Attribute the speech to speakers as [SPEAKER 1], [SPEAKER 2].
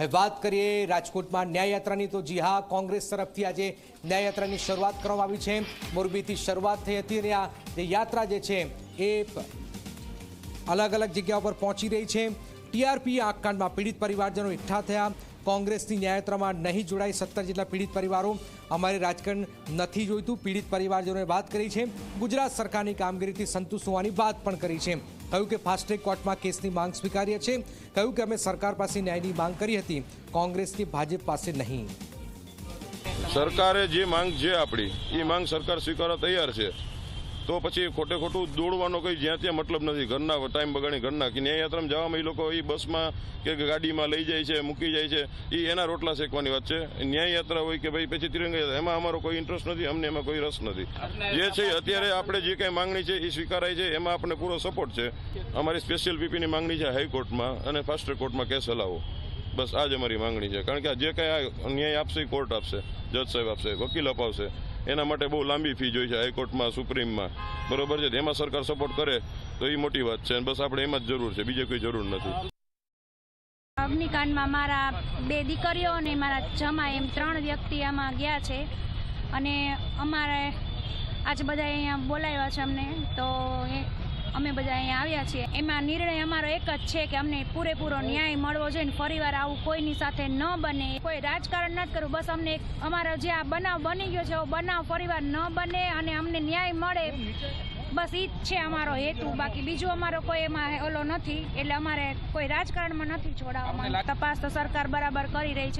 [SPEAKER 1] હવે વાત કરીએ રાજકોટમાં ન્યાયયાત્રાની, તો જી હા, કોંગ્રેસ તરફથી આજે ન્યાયયાત્રાની શરૂઆત કરવામાં આવી છે. મોરબીથી શરૂઆત થઈ હતી અને આ જે યાત્રા જે છે એ અલગ અલગ જગ્યા પર પહોંચી રહી છે. ટીઆરપી આગકાંડમાં પીડિત પરિવારજનો એકઠા થયા. કોંગ્રેસની ન્યાયયાત્રામાં નહીં જોડાઈ સત્તર જેટલા પીડિત પરિવારો. અમારે રાજકારણ નથી જોઈતું. પીડિત પરિવારજનોએ વાત કરી છે. ગુજરાત સરકારની કામગીરીથી સંતુષ્ટ હોવાની વાત પણ કરી છે. કહ્યું કે ફાસ્ટ કોર્ટમાં કેસની માંગ સ્વીકાર્ય છે. કહ્યું કે અમે સરકાર પાસે ન્યાયની માંગ કરી હતી. કોંગ્રેસની ભાજપ પાસે નહીં.
[SPEAKER 2] સરકારે જે માંગ છે આપણી, એ માંગ સરકાર સ્વીકારવા તૈયાર છે. તો પછી ખોટે ખોટું દોડવાનો કોઈ જ્યાં ત્યાં મતલબ નથી. ઘરના ટાઈમ બગાડી ઘરના કે ન્યાયયાત્રામાં જવામાં એ લોકો એ બસમાં કે ગાડીમાં લઈ જાય છે, મૂકી જાય છે એ એના રોટલા શેકવાની વાત છે. ન્યાયયાત્રા હોય કે ભાઈ પછી તિરંગા, એમાં અમારો કોઈ ઇન્ટરેસ્ટ નથી, અમને એમાં કોઈ રસ નથી. જે છે અત્યારે આપણે જે કંઈ માંગણી છે એ સ્વીકારાય છે, એમાં આપણે પૂરો સપોર્ટ છે. અમારી સ્પેશિયલ પીપીની માંગણી છે હાઈકોર્ટમાં અને ફાસ્ટ કોર્ટમાં કેસ હલાવો. બસ આ જ અમારી માંગણી છે. કારણ કે જે કંઈ ન્યાય આપશે એ કોર્ટ આપશે, જજ સાહેબ આપશે, વકીલ અપાવશે. એના માટે બહુ લાંબી ફી જોઈ છે હાઈકોર્ટમાં, સુપ્રીમમાં. બરોબર છે? એમાં સરકાર સપોર્ટ કરે, તો એ મોટી વાત છે. બસ આપણે એમાં જ જરૂર છે. બીજે કોઈ જરૂર નથી.
[SPEAKER 3] અગ્નિકાંડમાં મારા બે દીકરીઓ અને મારા જમા એમ ત્રણ વ્યક્તિ આમાં ગયા છે. અને અમારે આજે બધા અહીંયા બોલાવ્યા છે અમને. તો અમે બધા અહીંયા આવ્યા છીએ. એમાં નિર્ણય અમારો એક જ છે કે અમને પૂરેપૂરો ન્યાય મળવો જોઈએ ફરીવાર આવું કોઈની સાથે ન બને. કોઈ રાજકારણ નથી કરવું, બસ અમને અમારો જે આ બનાવ બની ગયો છે, એવો બનાવ ફરીવાર ન બને અને અમને ન્યાય મળે. બસ ઈ જ છે અમારો હેતુ. બાકી બીજું અમારો કોઈ એમાં ઓલો નથી. એટલે અમારે કોઈ રાજકારણમાં નથી જોડાવા તપાસ તો સરકાર બરાબર કરી રહી છે